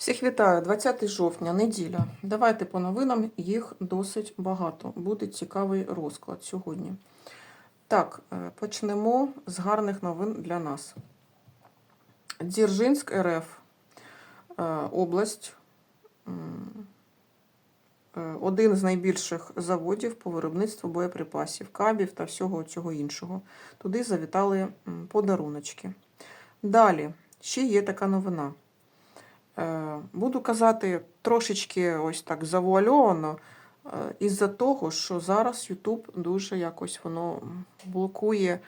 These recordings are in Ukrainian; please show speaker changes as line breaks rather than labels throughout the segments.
Всіх вітаю, 20 жовтня, неділя. Давайте по новинам, їх досить багато. Буде цікавий розклад сьогодні. Так, е, почнемо з гарних новин для нас. Дзержинськ РФ, е, область, е, один з найбільших заводів по виробництву боєприпасів, кабів та всього цього іншого. Туди завітали подаруночки. Далі, ще є така новина. Е, Буду казати трошечки ось так завуальовано, е, із-за того, що зараз YouTube дуже якось воно блокує,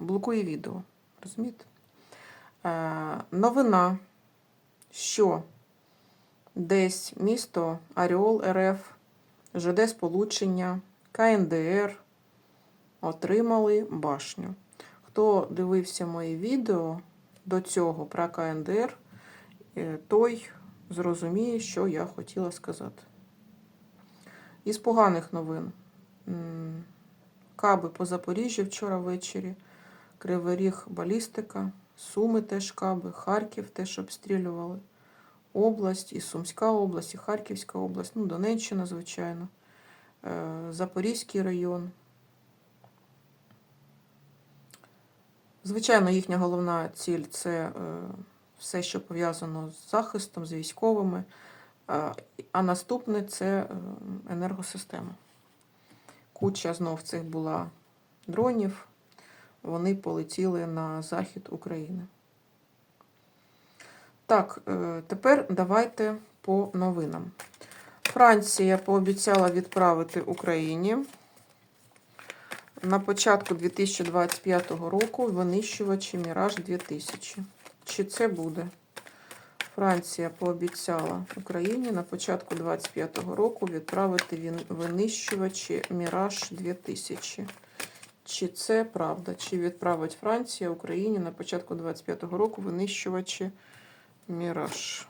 блокує відео. Розумієте? Е, Новина, що десь місто Аріол РФ, ЖД Сполучення, КНДР отримали башню. Хто дивився мої відео до цього про КНДР, той зрозуміє, що я хотіла сказати. Із поганих новин. Каби по Запоріжжю вчора ввечері, Кривий Ріг балістика, Суми теж каби, Харків теж обстрілювали. Область, і Сумська область, і Харківська область, ну, Донеччина, звичайно, е, Запорізький район. Звичайно, їхня головна ціль це е, все, що пов'язано з захистом, з військовими. А, а наступне це е, енергосистема. Куча знов цих була дронів. Вони полетіли на захід України. Так, е, тепер давайте по новинам. Франція пообіцяла відправити Україні на початку 2025 року винищувачі Міраж 2000. Чи це буде? Франція пообіцяла Україні на початку 2025 року відправити він- винищувачі Міраж 2000. Чи це правда? Чи відправить Франція Україні на початку 2025 року винищувачі Міраж?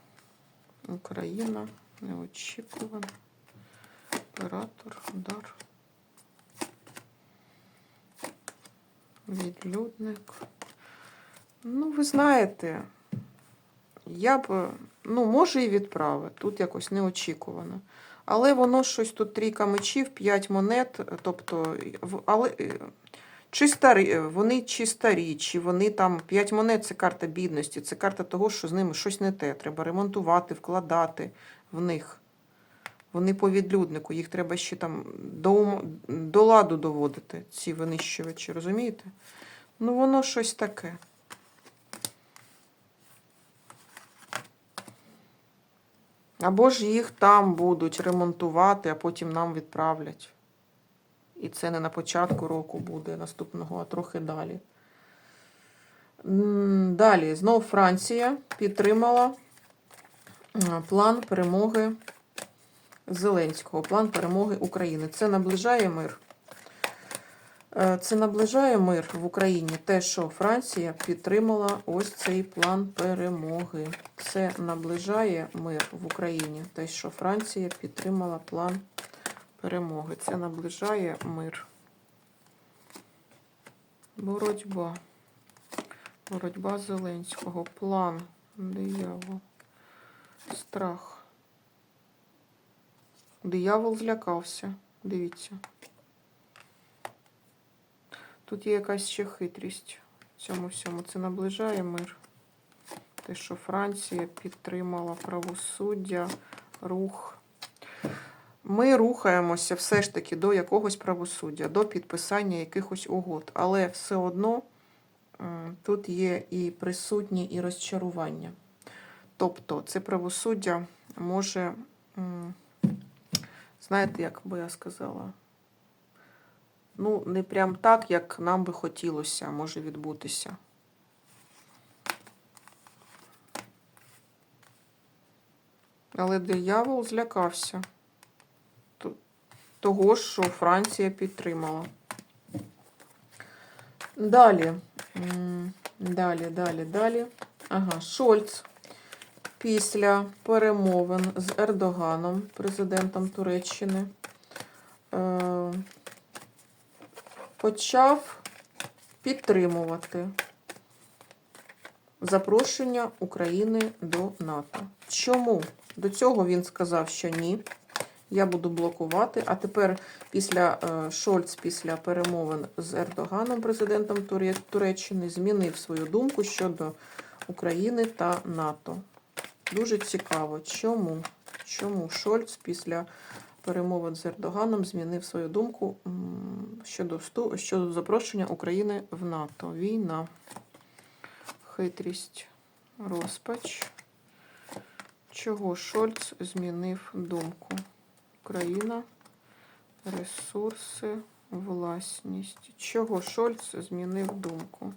Україна неочікувано. Оператор, удар. Відлюдник. Ну, ви знаєте, я б, ну, може і відправити. Тут якось неочікувано. Але воно щось тут трійка мечів, 5 монет, тобто, але е, чи старі, е, вони чи старі, чи вони там 5 монет це карта бідності, це карта того, що з ними щось не те. Треба ремонтувати, вкладати в них. Вони по відлюднику, їх треба ще там до, до ладу доводити, ці винищувачі, розумієте? Ну, воно щось таке. Або ж їх там будуть ремонтувати, а потім нам відправлять. І це не на початку року буде наступного, а трохи далі. Далі, знову Франція підтримала план перемоги Зеленського, план перемоги України. Це наближає мир. Е, Це наближає мир в Україні. Те, що Франція підтримала ось цей план перемоги. Це наближає мир в Україні. Те, що Франція підтримала план перемоги. Це наближає мир. Боротьба. Боротьба Зеленського. План. Диявол. Страх. Диявол злякався. Дивіться. Тут є якась ще хитрість в цьому всьому. Це наближає мир. Те, що Франція підтримала правосуддя, рух. Ми рухаємося все ж таки до якогось правосуддя, до підписання якихось угод. Але все одно тут є і присутні, і розчарування. Тобто це правосуддя може, знаєте, як би я сказала, ну, не прям так, як нам би хотілося, може відбутися. Але диявол злякався того, що Франція підтримала. Далі. Далі, далі, далі. Ага, Шольц після перемовин з Ердоганом, президентом Туреччини, е, почав підтримувати запрошення України до НАТО. Чому? До цього він сказав, що ні. Я буду блокувати. А тепер після е, Шольц, після перемовин з Ердоганом, президентом Туреччини, змінив свою думку щодо України та НАТО. Дуже цікаво, чому? Чому Шольц після перемовин з Ердоганом змінив свою думку щодо, всту- щодо запрошення України в НАТО? Війна, хитрість, розпач. Чого Шольц змінив думку? Україна, ресурси, власність. Чого Шольц змінив думку?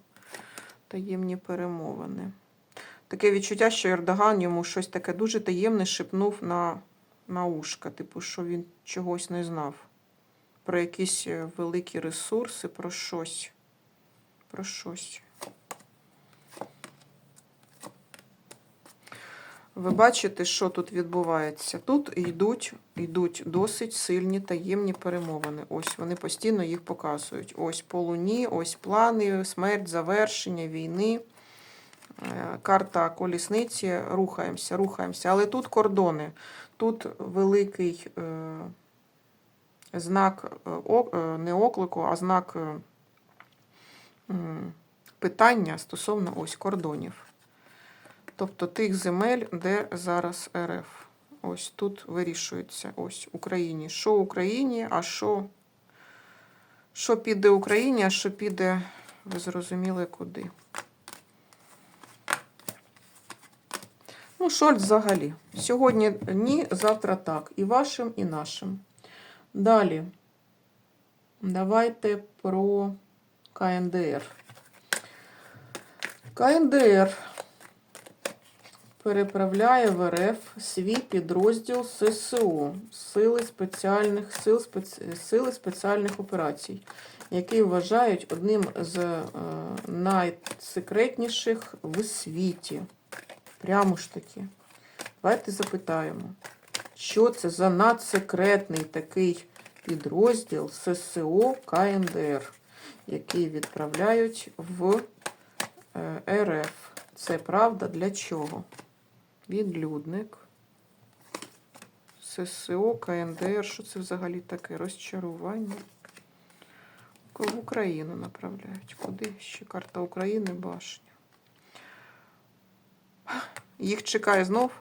Таємні перемовини. Таке відчуття, що Ердоган йому щось таке дуже таємне шепнув на, на ушка, типу, що він чогось не знав. Про якісь е, великі ресурси, про щось. Про щось. Ви бачите, що тут відбувається? Тут йдуть, йдуть досить сильні таємні перемовини. Ось вони постійно їх показують. Ось по луні, ось плани, смерть, завершення війни. Е, Карта колісниці. Рухаємося, рухаємося. Але тут кордони. Тут великий е, знак е, не оклику, а знак питання стосовно ось кордонів. Тобто тих земель, де зараз РФ. Ось тут вирішується. Ось Україні. Що Україні, а що, що піде Україні, а що піде, ви зрозуміли, куди. Шольц взагалі. Сьогодні ні, завтра так. І вашим, і нашим. Далі. Давайте про КНДР. КНДР переправляє в РФ свій підрозділ ССО Сили спеціальних сил. Сили спеціальних операцій, який вважають одним з е, найсекретніших в світі. Прямо ж таки. Давайте запитаємо, що це за надсекретний такий підрозділ ССО КНДР, який відправляють в е, РФ. Це правда для чого? Відлюдник. ССО, КНДР. Що це взагалі таке? Розчарування. В Україну направляють. Куди? Ще карта України, башня. Їх чекає знов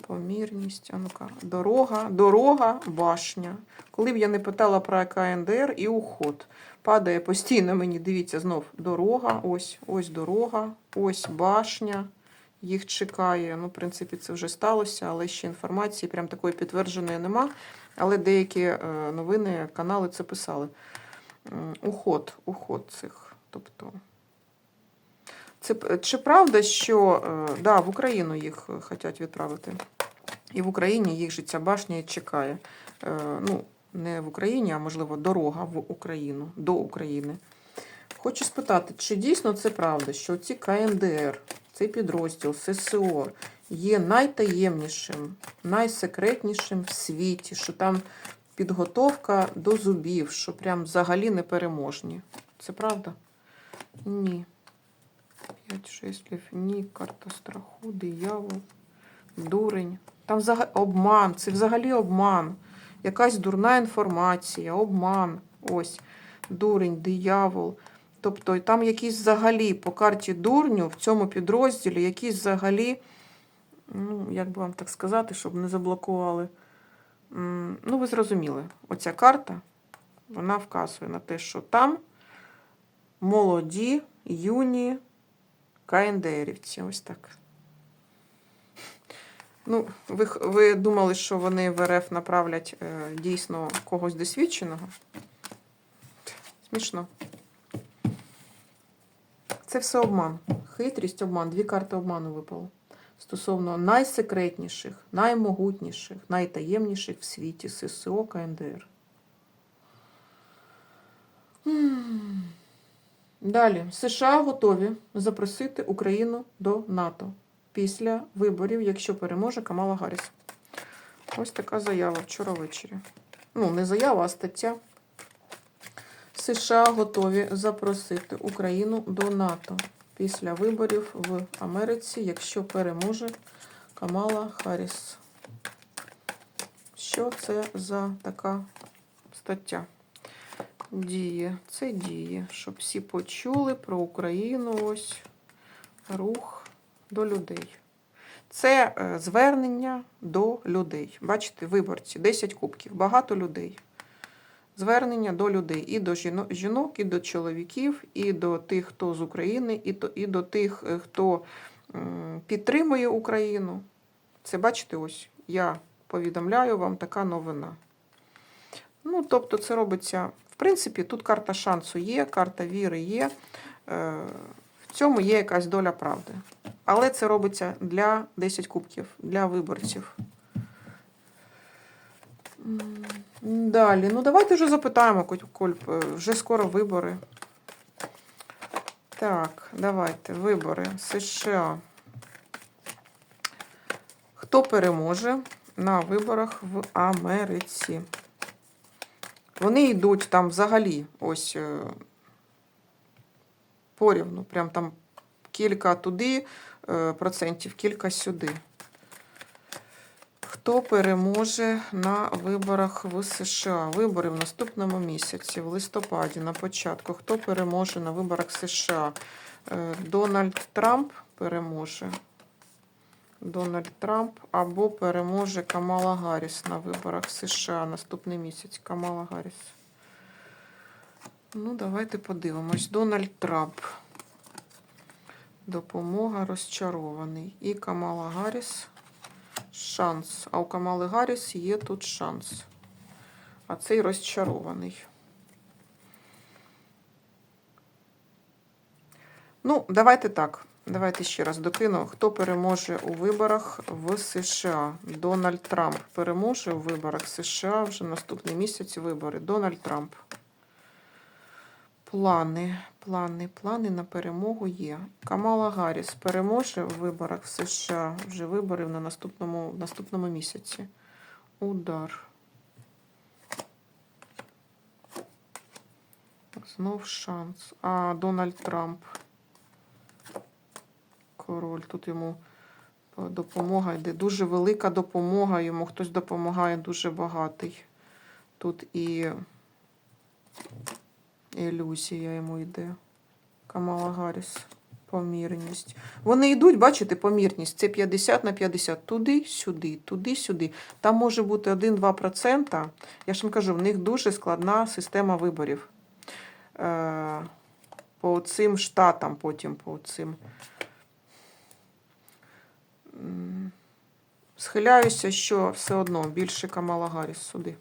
помірність. А ну-ка. Дорога, дорога, башня. Коли б я не питала про КНДР і уход. Падає постійно мені, дивіться, знов дорога, ось, ось дорога, ось башня. Їх чекає. Ну, в принципі, це вже сталося, але ще інформації прям такої підтвердженої нема. Але деякі е, новини, канали це писали. Уход, уход цих. Тобто. Це, чи правда, що е, да, в Україну їх е, хочуть відправити? І в Україні їх ця башня чекає. Е, Ну, не в Україні, а можливо, дорога в Україну, до України. Хочу спитати, чи дійсно це правда, що ці КНДР, цей підрозділ ССО є найтаємнішим, найсекретнішим в світі, що там підготовка до зубів, що прям взагалі непереможні. Це правда? Ні. 5 шеслів, ні, карта страху, диявол, дурень. Там взагалі обман, це взагалі обман. Якась дурна інформація, обман. Ось, дурень, диявол. Тобто там якісь взагалі по карті дурню в цьому підрозділі, якісь взагалі, ну, як би вам так сказати, щоб не заблокували. Ну, ви зрозуміли, оця карта, вона вказує на те, що там молоді, юні КНДРівці. Ось так. Ну, ви, ви думали, що вони в РФ направлять е, дійсно когось досвідченого? Смішно. Це все обман. Хитрість, обман. Дві карти обману випало. Стосовно найсекретніших, наймогутніших, найтаємніших в світі ССО КНДР. Далі. США готові запросити Україну до НАТО після виборів, якщо переможе Камала Гарріс. Ось така заява вчора ввечері. Ну, не заява, а стаття. США готові запросити Україну до НАТО після виборів в Америці, якщо переможе Камала Харріс. Що це за така стаття? Діє. Це діє, щоб всі почули про Україну. Ось рух до людей. Це е, звернення до людей. Бачите, виборці, 10 кубків, багато людей. Звернення до людей. І до жінок, і до чоловіків, і до тих, хто з України, і до, і до тих, е, хто підтримує Україну. Це бачите, ось я повідомляю вам така новина. Ну, тобто, це робиться, в принципі, тут карта шансу є, карта віри є. Е, В цьому є якась доля правди. Але це робиться для 10 кубків, для виборців. Далі. Ну, давайте вже запитаємо, Коль- Коль, е, вже скоро вибори. Так, давайте. Вибори США. Хто переможе на виборах в Америці? Вони йдуть там взагалі ось е, порівну. Прям там кілька туди е, процентів, кілька сюди. Хто переможе на виборах в США? Вибори в наступному місяці, в листопаді, на початку. Хто переможе на виборах США? Е, Дональд Трамп переможе. Дональд Трамп або переможе Камала Гарріс на виборах США наступний місяць. Камала Гарріс. Ну, давайте подивимось. Дональд Трамп. Допомога розчарований. І Камала Гарріс. Шанс. А у Камали Гарріс є тут шанс. А цей розчарований. Ну, давайте так. Давайте ще раз докину. Хто переможе у виборах в США? Дональд Трамп переможе у виборах США вже наступний місяць вибори. Дональд Трамп. Плани, плани, плани на перемогу є. Камала Гарріс переможе в виборах в США. Вже вибори на наступному, в наступному місяці. Удар. Знов шанс. А Дональд Трамп. Король. Тут йому допомога йде. Дуже велика допомога йому. Хтось допомагає дуже багатий. Тут і ілюзія йому йде. Камала Гарріс. Помірність. Вони йдуть, бачите, помірність. Це 50 на 50. Туди, сюди, туди, сюди. Там може бути 1-2%. Я ж вам кажу, в них дуже складна система виборів. Е, По цим штатам, потім по цим. Схиляюся, що все одно більше Камала Гарріс сюди.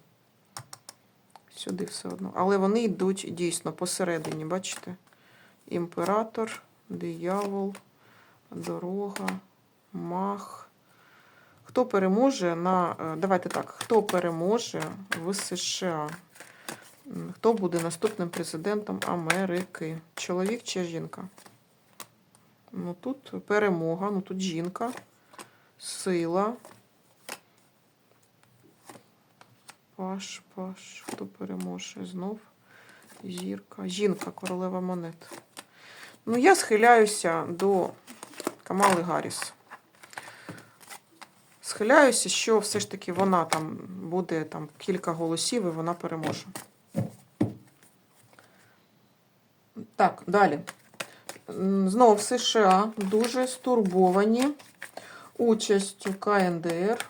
Сюди все одно. Але вони йдуть дійсно посередині, бачите? Імператор, диявол, дорога, мах. Хто переможе на. е, Давайте так, хто переможе в США? Хто буде наступним президентом Америки? Чоловік чи жінка? Ну тут перемога, ну тут жінка, сила. Паш, паш. Хто переможе? Знов зірка. Жінка, королева монет. Ну, я схиляюся до Камали Гарріс. Схиляюся, що все ж таки вона там буде там кілька голосів і вона переможе. Так, далі. Знову в США дуже стурбовані участю КНДР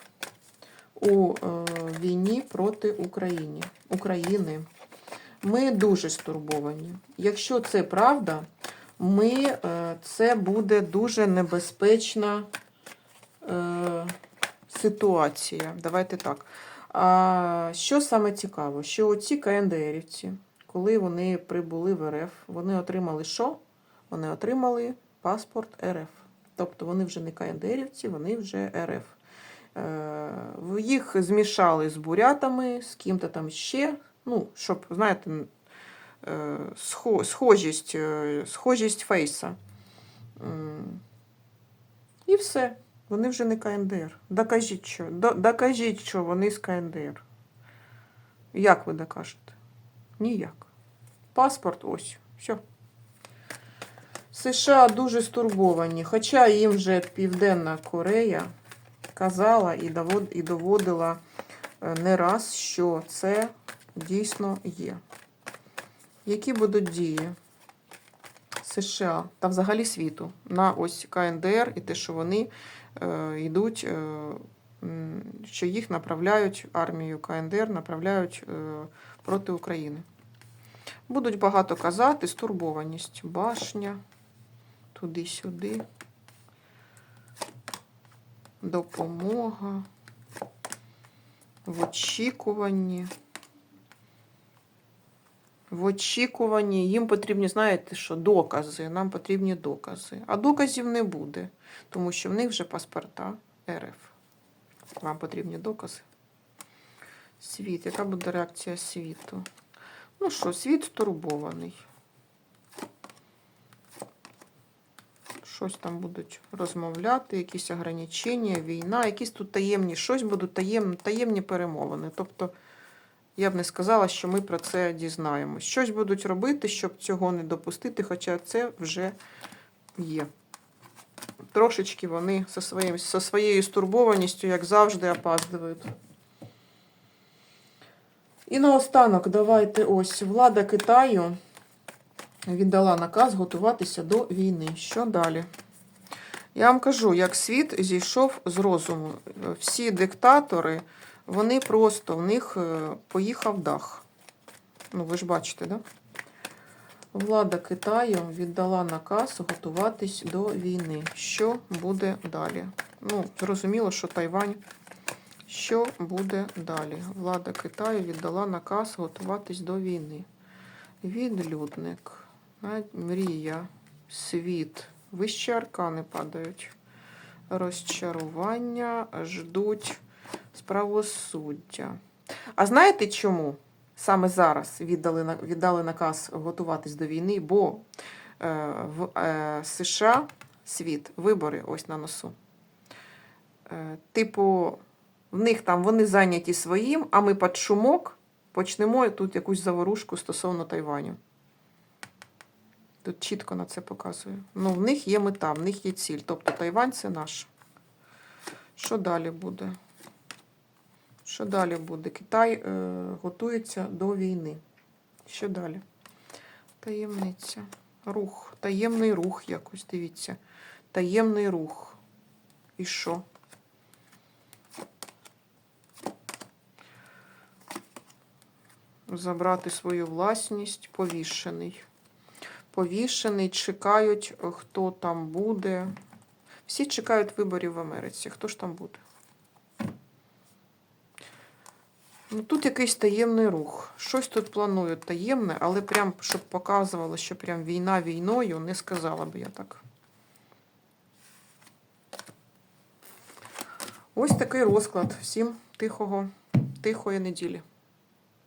у е, війні проти України. України. Ми дуже стурбовані. Якщо це правда, ми, е, це буде дуже небезпечна е, ситуація. Давайте так. А що саме цікаво, що оці КНДРівці, коли вони прибули в РФ, вони отримали що? Вони отримали паспорт РФ. Тобто вони вже не КНДРівці, вони вже РФ. Е, Їх змішали з бурятами, з ким-то там ще. Ну, щоб, знаєте, е, схо- схожість, е, схожість фейса. І все. Вони вже не КНДР. Докажіть, що. Докажіть, що вони з КНДР. Як ви докажете? Ніяк. Паспорт ось. Все. США дуже стурбовані, хоча їм вже Південна Корея казала і довод- і доводила е, не раз, що це дійсно є. Які будуть дії США та взагалі світу на ось КНДР і те, що вони е, йдуть, е, що їх направляють, армію КНДР направляють е, проти України. Будуть багато казати, стурбованість, башня, туди-сюди, допомога, в очікуванні. В очікуванні їм потрібні, знаєте, що докази. Нам потрібні докази. А доказів не буде, тому що в них вже паспорта РФ. Вам потрібні докази. Світ. Яка буде реакція світу? Ну що, світ стурбований. Щось там будуть розмовляти, якісь ограничення, війна, якісь тут таємні, щось будуть таємні, таємні перемовини. Тобто, я б не сказала, що ми про це дізнаємось. Щось будуть робити, щоб цього не допустити, хоча це вже є. Трошечки вони зі, своїм, зі своєю стурбованістю, як завжди, опаздують. І наостанок, давайте ось влада Китаю віддала наказ готуватися до війни. Що далі? Я вам кажу, як світ зійшов з розуму. Всі диктатори, вони просто в них е, поїхав дах. Ну, ви ж бачите, да? Влада Китаю віддала наказ готуватись до війни. Що буде далі? Ну, зрозуміло, що Тайвань. Що буде далі? Влада Китаю віддала наказ готуватись до війни. Відлюдник, мрія, світ, вищі аркани падають. Розчарування ждуть правосуддя. А знаєте чому? Саме зараз віддали, віддали наказ готуватись до війни, бо е, в е, США світ, вибори ось на носу. Е, типу, в них там вони зайняті своїм, а ми під шумок почнемо тут якусь заворушку стосовно Тайваню. Тут чітко на це показує. Ну, в них є мета, в них є ціль. Тобто Тайвань це наш. Що далі буде? Що далі буде? Китай е, готується до війни. Що далі? Таємниця. Рух. Таємний рух якось, дивіться. Таємний рух. І що? Забрати свою власність, повішений. Повішений, чекають, е, хто там буде. Всі чекають виборів в Америці. Хто ж там буде? Ну, тут якийсь таємний рух. Щось тут планують таємне, але прям, щоб показувало, що прям війна війною, не сказала би я так. Ось такий розклад. Всім тихого, тихої неділі.